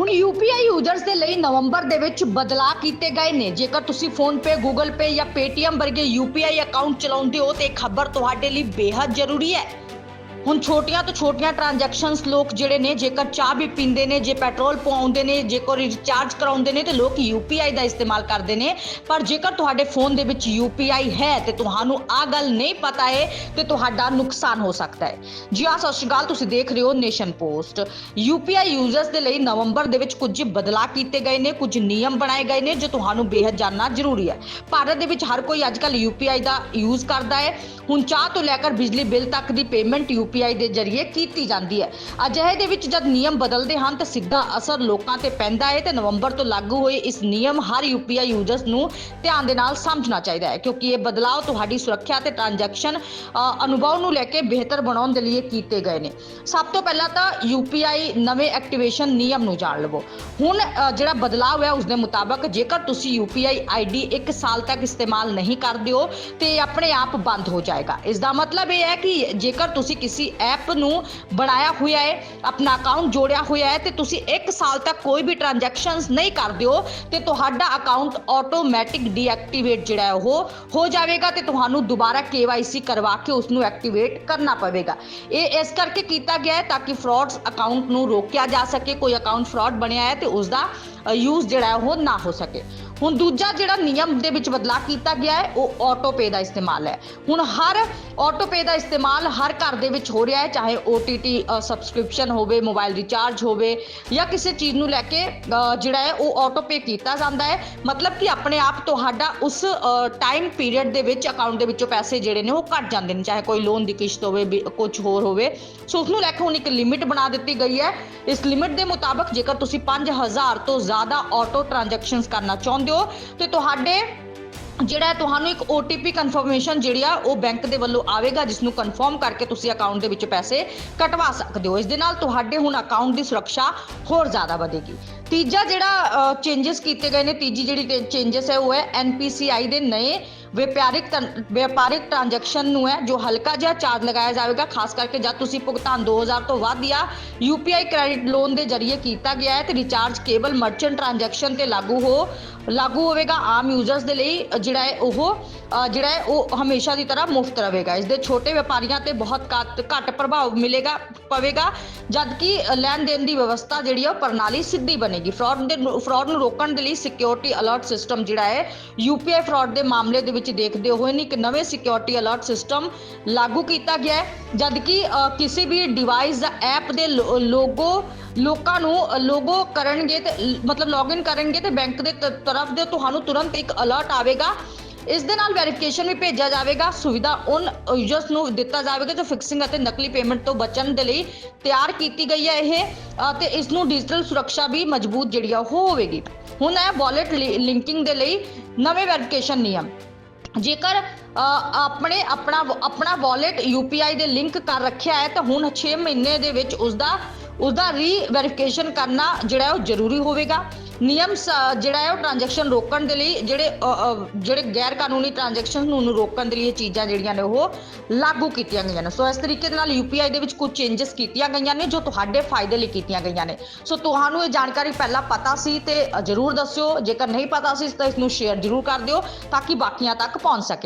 ਹੁਣ UPI users ਦੇ ਲਈ ਨਵੰਬਰ ਦੇ ਵਿੱਚ ਬਦਲਾਅ ਕੀਤੇ ਗਏ ਨੇ। ਜੇਕਰ ਤੁਸੀਂ ਫੋਨਪੇ, ਗੂਗਲ ਪੇ ਜਾਂ Paytm ਵਰਗੇ UPI ਅਕਾਊਂਟ ਚਲਾਉਂਦੇ ਹੋ, ਤੇ ਇਹ ਖਬਰ ਤੁਹਾਡੇ ਲਈ ਬੇहद ਜ਼ਰੂਰੀ ਹੈ। ਹੁਣ ਛੋਟੀਆਂ ਤੋਂ ਛੋਟੀਆਂ ਟ੍ਰਾਂਜੈਕਸ਼ਨਸ ਲੋਕ ਜਿਹੜੇ ਨੇ, ਜੇਕਰ ਚਾਹ ਵੀ ਪੀਂਦੇ ਨੇ, ਜੇ ਪੈਟਰੋਲ ਪਵਾਉਂਦੇ ਨੇ ਜੇਕਰ ਰਿਚਾਰਜ ਕਰਾਉਂਦੇ ਨੇ, ਤੇ ਲੋਕ UPI ਦਾ ਇਸਤੇਮਾਲ ਕਰਦੇ ਨੇ। ਪਰ ਜੇਕਰ ਤੁਹਾਡੇ ਫੋਨ ਦੇ ਵਿੱਚ UPI ਹੈ, ਤੇ ਤੁਹਾਨੂੰ ਆ ਗੱਲ ਨਹੀਂ ਪਤਾ ਹੈ, ਤੇ ਤੁਹਾਡਾ ਨੁਕਸਾਨ ਹੋ ਸਕਦਾ ਹੈ। ਜੀ ਹਾਂ, ਸਤਿ ਸ਼੍ਰੀ ਅਕਾਲ, ਤੁਸੀਂ ਦੇਖ ਰਹੇ ਹੋ ਨੇਸ਼ਨ ਪੋਸਟ। UPI ਯੂਜ਼ਰਸ ਦੇ ਲਈ ਨਵੰਬਰ ਦੇ ਵਿੱਚ ਕੁਝ ਬਦਲਾਅ ਕੀਤੇ ਗਏ ਨੇ, ਕੁਝ ਨਿਯਮ ਬਣਾਏ ਗਏ ਨੇ, ਜੋ ਤੁਹਾਨੂੰ ਬੇहद ਜਾਣਨਾ ਜ਼ਰੂਰੀ ਹੈ। ਭਾਰਤ ਦੇ ਵਿੱਚ ਹਰ ਕੋਈ ਅੱਜਕੱਲ UPI ਦਾ ਯੂਜ਼ ਕਰਦਾ ਹੈ। ਹੁਣ ਚਾਹ ਤੋਂ ਲੈ ਕੇ ਬਿਜਲੀ ਬਿੱਲ ਤੱਕ ਦੀ ਪੇਮੈਂਟ UPI ਦੇ ਜ਼ਰੀਏ ਕੀਤੀ ਜਾਂਦੀ ਹੈ। ਅਜਿਹੇ ਦੇ ਵਿੱਚ ਜਦ ਨਿਯਮ ਬਦਲਦੇ ਹਨ ਤਾਂ ਸਿੱਧਾ ਅਸਰ ਲੋਕਾਂ ਤੇ ਪੈਂਦਾ ਹੈ ਤੇ ਨਵੰਬਰ ਤੋਂ ਲਾਗੂ ਹੋਏ ਇਸ ਨਿਯਮ ਹਰ UPI ਯੂਜ਼ਰਸ ਨੂੰ ਧਿਆਨ ਦੇ ਨਾਲ ਸਮਝਣਾ ਚਾਹੀਦਾ ਹੈ, ਕਿਉਂਕਿ ਇਹ ਬਦਲਾਅ ਤੁਹਾਡੀ ਸੁਰੱਖਿਆ ਤੇ ਟ੍ਰਾਂਜੈਕਸ਼ਨ ਅਨੁਭਵ ਨੂੰ ਲੈ ਕੇ ਬਿਹਤਰ ਬਣਾਉਣ ਦੇ ਲਈ ਕੀਤੇ ਗਏ ਨੇ। ਸਭ ਤੋਂ ਪਹਿਲਾਂ ਤਾਂ UPI ਨਵੇਂ ਐਕਟੀਵੇਸ਼ਨ ਨਿਯਮ ਨੂੰ ਜਾਣ ਲਵੋ। ਹੁਣ ਜਿਹੜਾ ਬਦਲਾਅ ਹੋਇਆ ਉਸ ਦੇ ਮੁਤਾਬਕ ਜੇਕਰ ਤੁਸੀਂ UPI ID 1 ਸਾਲ ਤੱਕ ਇਸਤੇਮਾਲ ਨਹੀਂ ਕਰਦੇ ਹੋ ਤੇ ਆਪਣੇ ਆਪ ਬੰਦ ਹੋ ਜਾਏਗਾ। ਇਸ ਦਾ ਮਤਲਬ ਇਹ ਹੈ ਕਿ ਜੇਕਰ ਤੁਸੀਂ ਕਿਸੇ ਐਪ ਨੂੰ ਬਣਾਇਆ ਹੋਇਆ ਹੈ, ਆਪਣਾ ਅਕਾਊਂਟ ਜੋੜਿਆ ਹੋਇਆ ਹੈ ਤੇ ਤੁਸੀਂ 1 ਸਾਲ ਤੱਕ ਕੋਈ ਵੀ ਟ੍ਰਾਂਜੈਕਸ਼ਨਸ ਨਹੀਂ ਕਰਦੇ ਹੋ ਤੇ ਤੁਹਾਡਾ ਅਕਾਊਂਟ ਆਟੋਮੈਟਿਕ ਡੀਐਕਟੀਵੇਟ ਜਿਹੜਾ ਉਹ ਹੋ ਜਾਵੇਗਾ ਤੇ ਤੁਹਾਨੂੰ ਦੁਬਾਰਾ KYC ਕਰਵਾ ਕੇ ਉਸ ਨੂੰ ਐਕਟੀਵੇਟ ਕਰਨਾ ਪਵੇਗਾ। ਇਹ ਇਸ ਕਰਕੇ ਕੀਤਾ ਗਿਆ ਹੈ ਤਾਂ ਕਿ ਫਰਾਡਸ ਅਕਾਊਂਟ ਨੂੰ ਰੋਕਿਆ ਜਾ ਸਕੇ, ਕੋਈ ਅਕਾਊਂਟ ਫਰਾਡ ਬਣਿਆ ਹੈ ਤੇ ਉਸ ਦਾ ਯੂਜ਼ ਜਿਹੜਾ ਉਹ ਨਾ ਹੋ ਸਕੇ। ਹੁਣ ਦੂਜਾ ਜਿਹੜਾ ਨਿਯਮ ਦੇ ਵਿੱਚ ਬਦਲਾਅ ਕੀਤਾ ਗਿਆ ਹੈ, ਉਹ ਆਟੋ ਪੇ ਦਾ ਇਸਤੇਮਾਲ ਹੈ। ਹੁਣ ਹਰ ਆਟੋ ਪੇ ਦਾ ਇਸਤੇਮਾਲ ਹਰ ਘਰ ਦੇ ਵਿੱਚ ਹੋ ਰਿਹਾ ਹੈ, ਚਾਹੇ OTT ਸਬਸਕ੍ਰਿਪਸ਼ਨ ਹੋਵੇ ਮੋਬਾਈਲ ਰਿਚਾਰਜ ਹੋਵੇ, ਜਾਂ ਕਿਸੇ ਚੀਜ਼ ਨੂੰ ਲੈ ਕੇ ਜਿਹੜਾ ਹੈ, ਉਹ ਆਟੋ ਪੇ ਕੀਤਾ ਜਾਂਦਾ ਹੈ। ਮਤਲਬ ਕਿ ਆਪਣੇ ਆਪ ਤੁਹਾਡਾ ਉਸ ਟਾਈਮ ਪੀਰੀਅਡ ਦੇ ਵਿੱਚ ਅਕਾਊਂਟ ਦੇ ਵਿੱਚੋਂ ਪੈਸੇ ਜਿਹੜੇ ਨੇ, ਉਹ ਕੱਟ ਜਾਂਦੇ ਨੇ, ਚਾਹੇ ਕੋਈ ਲੋਨ ਦੀ ਕਿਸ਼ਤ ਹੋਵੇ ਕੁਝ ਹੋਰ ਹੋਵੇ। ਸੋ ਉਸ ਨੂੰ ਲੈ ਕੇ ਹੁਣ ਇੱਕ ਲਿਮਿਟ ਬਣਾ ਦਿੱਤੀ ਗਈ ਹੈ। ਇਸ ਲਿਮਿਟ ਦੇ ਮੁਤਾਬਕ ਜੇਕਰ ਤੁਸੀਂ 5000 ਤੋਂ ਜ਼ਿਆਦਾ ਆਟੋ ਟ੍ਰਾਂਜੈਕਸ਼ਨਸ ਕਰਨਾ ਚਾਹੁੰਦੇ ਹੋ ਤੇ ਤੁਹਾਡੇ ਜਿਹੜਾ ਤੁਹਾਨੂੰ ਇੱਕ OTP ਕਨਫਰਮੇਸ਼ਨ ਜਿਹੜੀ ਆ, ਉਹ ਬੈਂਕ ਦੇ ਵੱਲੋਂ ਆਵੇਗਾ ਜਿਸ ਨੂੰ ਕਨਫਰਮ ਕਰਕੇ ਤੁਸੀਂ ਅਕਾਊਂਟ ਦੇ ਵਿੱਚ ਪੈਸੇ ਕਟਵਾ ਸਕਦੇ ਹੋ। ਇਸ ਦੇ ਨਾਲ ਤੁਹਾਡੇ ਹੁਣ ਅਕਾਊਂਟ ਦੀ ਸੁਰੱਖਿਆ ਹੋਰ ਜ਼ਿਆਦਾ ਵਧੇਗੀ। ਤੀਜਾ ਜਿਹੜਾ ਚੇਂਜਸ ਕੀਤੇ ਗਏ ਨੇ, ਤੀਜੀ ਜਿਹੜੀ ਚੇਂਜਸ ਹੈ, ਉਹ ਹੈ NPCI ਦੇ ਨਏ ਵਪਾਰਿਕ ਤਨ- ਵਪਾਰਿਕ ਟ੍ਰਾਂਜੈਕਸ਼ਨ ਨੂੰ ਹੈ ਜੋ ਹਲਕਾ ਜਿਹਾ ਚਾਰਜ ਲਗਾਇਆ ਜਾਵੇਗਾ ਖਾਸ ਕਰਕੇ ਜਦ ਤੁਸੀਂ ਭੁਗਤਾਨ 2000 ਤੋਂ ਵੱਧ ਜਾਂ UPI ਕ੍ਰੈਡਿਟ ਲੋਨ ਦੇ ਜ਼ਰੀਏ ਕੀਤਾ ਗਿਆ ਹੈ ਤੇ ਰਿਚਾਰਜ ਕੇਵਲ ਮਰਚੈਂਟ ਟ੍ਰਾਂਜੈਕਸ਼ਨ ਤੇ ਲਾਗੂ ਹੋ ਲਾਗੂ ਹੋਵੇਗਾ ਆਮ ਯੂਜ਼ਰਸ ਦੇ ਲਈ ਜਿਹੜਾ ਹੈ ਉਹ ਅ, ਜਿਹੜਾ ਹੈ ਉਹ ਹਮੇਸ਼ਾ ਦੀ ਤਰ੍ਹਾਂ ਮੁਫਤ ਰਹੇਗਾ। ਇਸ ਦੇ ਛੋਟੇ ਵਪਾਰੀਆਂ ਤੇ ਬਹੁਤ ਘੱਟ ਘੱਟ ਪ੍ਰਭਾਵ ਮਿਲੇਗਾ ਪਵੇਗਾ ਜਦਕਿ ਲੈਣ ਦੇਣ ਦੀ ਵਿਵਸਥਾ ਜਿਹੜੀ ਹੈ ਉਹ ਪ੍ਰਣਾਲੀ ਸਿੱਧੀ ਬਣੇਗੀ। ਫਰਾਡ ਦੇ ਫਰਾਡ ਨੂੰ ਰੋਕਣ ਦੇ ਲਈ ਸਿਕਿਉਰਿਟੀ ਅਲਰਟ ਸਿਸਟਮ ਜਿਹੜਾ ਹੈ UPI ਫਰਾਡ ਦੇ ਮਾਮਲੇ ਦੇ ਵਿੱਚ ਦੇਖਦੇ ਹੋਏ ਇੱਕ ਨਵੇਂ ਸਿਕਿਉਰਿਟੀ ਅਲਰਟ ਸਿਸਟਮ ਲਾਗੂ ਕੀਤਾ ਗਿਆ ਹੈ ਜਦ ਕਿਸੇ ਵੀ ਡਿਵਾਈਸ ਦਾ ਐਪ ਦੇ ਲੋਗੋ ਲੋਕਾਂ ਨੂੰ ਲੋਗੋ ਕਰਨਗੇ ਤੇ ਮਤਲਬ ਲੌਗਇਨ ਕਰਨਗੇ ਤੇ ਬੈਂਕ ਦੇ ਤਰਫ ਦੇ ਤੁਹਾਨੂੰ ਤੁਰੰਤ ਇੱਕ ਅਲਰਟ ਆਵੇਗਾ। ਇਸ ਦੇ ਨਾਲ ਵੈਰੀਫਿਕੇਸ਼ਨ ਵੀ ਭੇਜਿਆ ਜਾਵੇਗਾ, ਸੁਵਿਧਾ ਉਨ ਯੂਜ਼ਰਸ ਨੂੰ ਦਿੱਤਾ ਜਾਵੇਗਾ, ਜੋ ਫਿਕਸਿੰਗ ਅਤੇ ਨਕਲੀ ਪੇਮੈਂਟ ਤੋਂ ਬਚਣ ਦੇ ਲਈ ਤਿਆਰ ਕੀਤੀ ਗਈ ਹੈ ਇਹ ਤੇ ਇਸ ਨੂੰ ਡਿਜੀਟਲ ਸੁਰੱਖਿਆ ਵੀ ਮਜ਼ਬੂਤ ਜਿਹੜੀ ਆ ਉਹ ਹੋਵੇਗੀ। ਹੁਣ ਹੈ ਵਾਲਟ ਲਿੰਕਿੰਗ ਦੇ ਲਈ ਨਵੇਂ ਵੈਰੀਫਿਕੇਸ਼ਨ ਨਿਯਮ। ਜੇਕਰ ਆਪਣੇ ਆਪਣਾ ਆਪਣਾ ਵਾਲਟ UPI ਦੇ ਲਿੰਕ ਕਰ ਰੱਖਿਆ ਹੈ, ਤਾਂ ਹੁਣ 6 ਮਹੀਨੇ ਦੇ ਵਿੱਚ ਉਸ ਦਾ ਉਸ ਦਾ ਰੀ ਵੈਰੀਫਿਕੇਸ਼ਨ ਕਰਨਾ ਜਿਹੜਾ ਉਹ ਜ਼ਰੂਰੀ ਹੋਵੇਗਾ। ਨਿਯਮ ਸ- ਜਿਹੜਾ ਹੈ ਉਹ ਟ੍ਰਾਂਜੈਕਸ਼ਨ ਰੋਕਣ ਦੇ ਲਈ, ਜਿਹੜੇ ਜਿਹੜੇ ਗੈਰ ਕਾਨੂੰਨੀ ਟ੍ਰਾਂਜੈਕਸ਼ਨ ਨੂੰ ਰੋਕਣ ਦੇ ਲਈ ਇਹ ਚੀਜ਼ਾਂ ਜਿਹੜੀਆਂ ਨੇ ਉਹ ਲਾਗੂ ਕੀਤੀਆਂ ਗਈਆਂ ਨੇ। ਸੋ ਇਸ ਤਰੀਕੇ ਦੇ ਨਾਲ UPI ਦੇ ਵਿੱਚ ਕੁਝ ਚੇਂਜਸ ਕੀਤੀਆਂ ਗਈਆਂ ਨੇ, ਜੋ ਤੁਹਾਡੇ ਫਾਇਦੇ ਲਈ ਕੀਤੀਆਂ ਗਈਆਂ ਨੇ। ਸੋ ਤੁਹਾਨੂੰ ਇਹ ਜਾਣਕਾਰੀ ਪਹਿਲਾਂ ਪਤਾ ਸੀ ਤੇ ਜ਼ਰੂਰ ਦੱਸਿਓ, ਜੇਕਰ ਨਹੀਂ ਪਤਾ ਸੀ ਤਾਂ ਇਸ ਨੂੰ ਸ਼ੇਅਰ ਜ਼ਰੂਰ ਕਰ ਦਿਓ, ਤਾਂ ਕਿ ਬਾਕੀਆਂ ਤੱਕ ਪਹੁੰਚ ਸਕੇ।